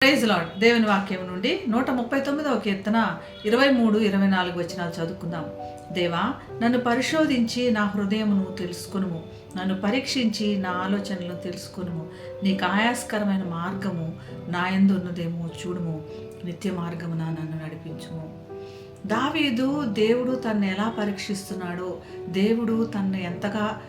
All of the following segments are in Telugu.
ప్రైజ్ దేవుని వాక్యం నుండి నూట ముప్పై తొమ్మిదవ కీర్తన ఇరవై మూడు ఇరవై నాలుగు వచనాలు చదువుకుందాం. దేవా నన్ను పరిశోధించి నా హృదయమును తెలుసుకునుము. నన్ను పరీక్షించి నా ఆలోచనలను తెలుసుకునుము. నీకు ఆయాస్కరమైన మార్గము నా ఎందు ఉన్నదేమో చూడుము. నిత్య మార్గమున నన్ను నడిపించుము. దావీదు దేవుడు తన్ను ఎలా పరీక్షిస్తున్నాడో దేవుడు తన్ను ఎంతగా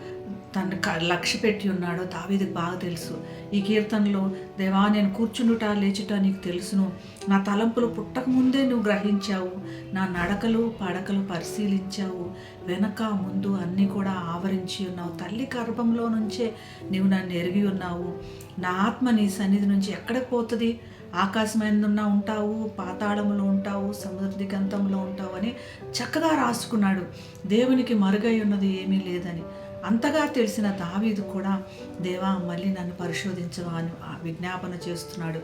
తను క- లక్ష్య పెట్టి ఉన్నాడో దావీదికి బాగా తెలుసు. ఈ కీర్తనలో దేవా నేను కూర్చుండుట లేచుట నీకు తెలుసును. నా తలంపులు పుట్టక ముందే నువ్వు గ్రహించావు. నా నడకలు పడకలు పరిశీలించావు. వెనక ముందు అన్నీ కూడా ఆవరించి ఉన్నావు. తల్లి గర్భంలో నుంచే నువ్వు నన్ను ఎరిగి ఉన్నావు. నా ఆత్మ నీ సన్నిధి నుంచి ఎక్కడికి పోతుంది? ఆకాశమైనందున్నా ఉంటావు పాతాళములో ఉంటావు సముద్ర దిగంతంలో ఉంటావు అని చక్కగా రాసుకున్నాడు. దేవునికి మరుగై ఉన్నది ఏమీ లేదని. అంతగా తెలిసిన దావీదు కూడా దేవా మళ్ళీ నన్ను పరిశోధించవా అని విజ్ఞాపన చేస్తున్నాడు.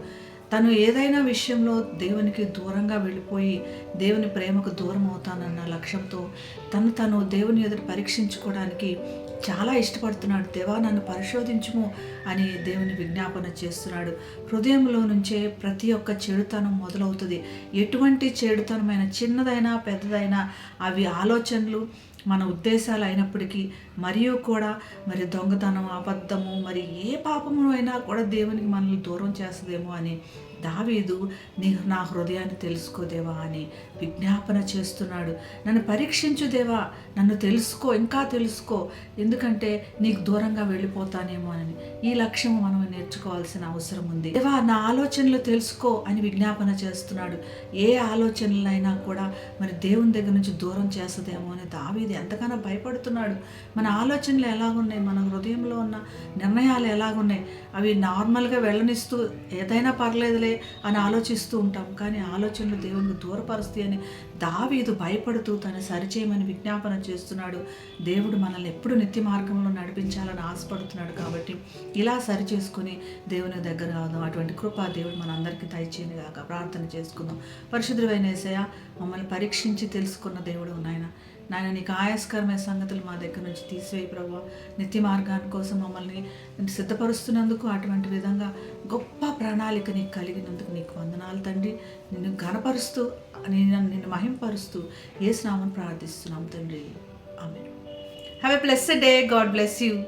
తను ఏదైనా విషయంలో దేవునికి దూరంగా వెళ్ళిపోయి దేవుని ప్రేమకు దూరం అవుతానన్న లక్ష్యంతో తను తను దేవుని ఎదురు పరీక్షించుకోవడానికి చాలా ఇష్టపడుతున్నాడు. దేవా నన్ను పరిశోధించుము అని దేవుని విజ్ఞాపన చేస్తున్నాడు. హృదయంలో నుంచే ప్రతి ఒక్క చెడుతనం మొదలవుతుంది. ఎటువంటి చెడుతనమైన చిన్నదైనా పెద్దదైనా అవి ఆలోచనలు మన ఉద్దేశాలు అయినప్పటికీ మరియు కూడా మరి దొంగతనం అబద్ధము మరి ఏ పాపము అయినా కూడా దేవునికి మనల్ని దూరం చేస్తుందేమో అని దావీదు నీ నా హృదయాన్ని తెలుసుకోదేవా అని విజ్ఞాపన చేస్తున్నాడు. నన్ను పరీక్షించు దేవా నన్ను తెలుసుకో ఇంకా తెలుసుకో ఎందుకంటే నీకు దూరంగా వెళ్ళిపోతానేమో అని. ఈ లక్ష్యం మనం నేర్చుకోవాల్సిన అవసరం ఉంది. దేవా నా ఆలోచనలు తెలుసుకో అని విజ్ఞాపన చేస్తున్నాడు. ఏ ఆలోచనలైనా కూడా మరి దేవుని దగ్గర నుంచి దూరం చేస్తుందేమో అని దావీది ఎంతగానో భయపడుతున్నాడు. మన ఆలోచనలు ఎలా ఉన్నాయి మన హృదయంలో ఉన్న నిర్ణయాలు ఎలా ఉన్నాయి అవి నార్మల్గా వెళ్ళనిస్తూ ఏదైనా పర్లేదులే అని ఆలోచిస్తూ ఉంటాం. కానీ ఆలోచనలు దేవునికి దూరపరుస్తాయి అని దావీదు భయపడుతూ తను సరిచేయమని విజ్ఞాపన చేస్తున్నాడు. దేవుడు మనల్ని ఎప్పుడు నిత్య మార్గంలో నడిపించాలని ఆశపడుతున్నాడు కాబట్టి ఇలా సరిచేసుకుని దేవుని దగ్గర రావడం అటువంటి కృప దేవుడు మనందరికీ దయచేయని కాక ప్రార్థన చేసుకుందాం. పరిశుద్ధుడైన ఏసయ్య మమ్మల్ని పరీక్షించి తెలుసుకున్న దేవుడు నాయన. నాయన నీకు ఆయాస్కరమైన సంగతులు మా దగ్గర నుంచి తీసివేయి ప్రభా. నిత్య మార్గాని కోసం మమ్మల్ని సిద్ధపరుస్తున్నందుకు అటువంటి విధంగా గొప్ప ప్రణాళిక నీకు కలిగినందుకు నీకు వందనాలు తండ్రి. నిన్ను ఘనపరుస్తూ నేను నిన్ను మహింపరుస్తూ ఏ స్నామని ప్రార్థిస్తున్నాం తండ్రి. ఆమె have a blessed day God bless you